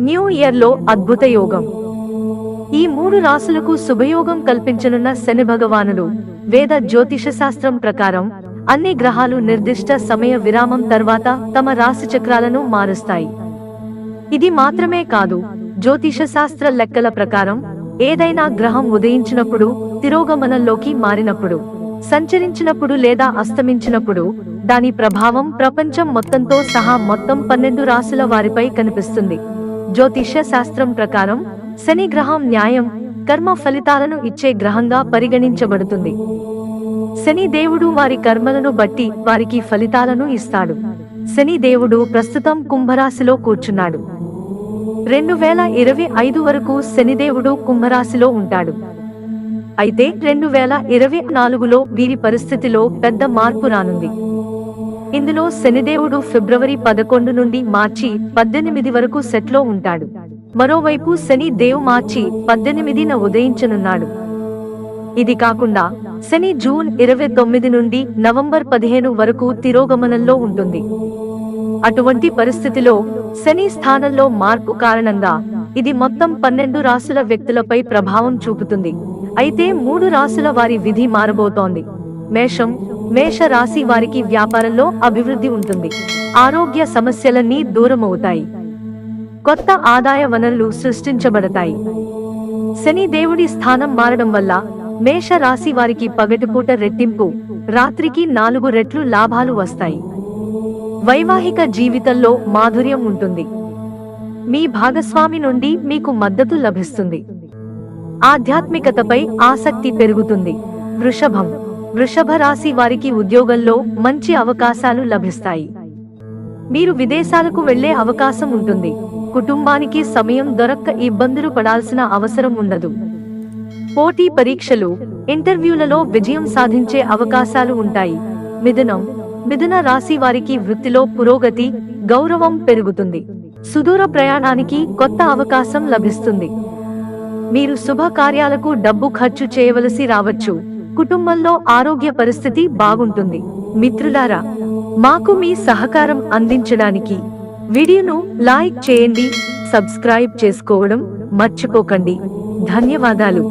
New ఇయర్లో అద్భుత యోగం. ఈ మూడు రాసులకు శుభయోగం కల్పించనున్న శని భగవానుడు వేద జ్యోతిష శాస్త్రం ప్రకారం అన్ని గ్రహాలు నిర్దిష్ట సమయ విరామం తర్వాత తమ రాశి చక్రాలను మారుస్తాయి. ఇది మాత్రమే కాదు జ్యోతిష శాస్త్ర లెక్కల ప్రకారం ఏదైనా గ్రహం ఉదయించినప్పుడు తిరోగమనంలోకి మారినప్పుడు సంచరించినప్పుడు లేదా అస్తమించినప్పుడు దాని ప్రభావం ప్రపంచం మొత్తంతో సహా మొత్తం పన్నెండు రాశుల వారిపై కనిపిస్తుంది. జ్యోతిష్య శాస్త్రం ప్రకారం శని గ్రహం న్యాయం కర్మ ఫలితాలను ఇచ్చే గ్రహంగా పరిగణించబడుతుంది. శని దేవుడు వారి కర్మలను బట్టి వారికి ఫలితాలను ఇస్తాడు. శని దేవుడు ప్రస్తుతం కుంభరాశిలో కూర్చున్నాడు. రెండు వేల ఇరవై ఐదు వరకు శనిదేవుడు కుంభరాశిలో ఉంటాడు. అయితే రెండు వేల ఇరవై నాలుగులో వీరి పరిస్థితిలో పెద్ద మార్పు రానుంది. ఇందులో శనిదేవుడు ఫిబ్రవరి పదకొండు నుండి మార్చి పద్దెనిమిది వరకు సెట్లో ఉంటాడు. మరోవైపు శని దేవు మార్చి పద్దెనిమిదిన ఉదయించనున్నాడు. ఇది కాకుండా శని జూన్ ఇరవై తొమ్మిది నుండి నవంబర్ పదిహేను వరకు తిరోగమనంలో ఉంటుంది. అటువంటి పరిస్థితిలో శని స్థానంలో మార్పు కారణంగా ఇది మొత్తం పన్నెండు రాసుల వ్యక్తులపై ప్రభావం చూపుతుంది. అయితే మూడు రాసుల వారి విధి మారబోతోంది. మేషం మేష రాశి వారికి వ్యాపారంలో అభివృద్ధి ఉంటుంది. ఆరోగ్య సమస్యలన్నీ దూరమవుతాయి. కొత్త ఆదాయ వనరులు సృష్టించబడతాయి. శని దేవుడి స్థానం మారడం వల్ల మేష రాశి వారికి పగటిపూట రెట్టింపు రాత్రికి నాలుగు రెట్లు లాభాలు వస్తాయి. వైవాహిక జీవితంలో మాధుర్యం ఉంటుంది. మీ భాగస్వామి నుండి మీకు మద్దతు లభిస్తుంది. ఆధ్యాత్మికతపై ఆసక్తి పెరుగుతుంది. వృషభం వృషభ రాశి వారికి ఉద్యోగంలో మంచి అవకాశాలు లభిస్తాయి. మీరు విదేశాలకు వెళ్ళే అవకాశం ఉంటుంది. కుటుంబానికి సమయం దొరక్క ఇబ్బందులు పడాల్సిన అవసరం ఉండదు. పోటీ పరీక్షలు ఇంటర్వ్యూలలో విజయం సాధించే అవకాశాలు ఉంటాయి. మిథునం మిథున రాశి వారికి వృత్తిలో పురోగతి గౌరవం పెరుగుతుంది. సుదూర ప్రయాణానికి కొత్త అవకాశం లభిస్తుంది. మీరు శుభకార్యాలకు డబ్బు ఖర్చు చేయవలసి రావచ్చు. కుటుంబంలో ఆరోగ్య పరిస్థితి బాగుంటుంది. మిత్రులారా మాకు మీ సహకారం అందించడానికి వీడియోను లైక్ చేయండి సబ్స్క్రైబ్ చేసుకోవడం మర్చిపోకండి. ధన్యవాదాలు.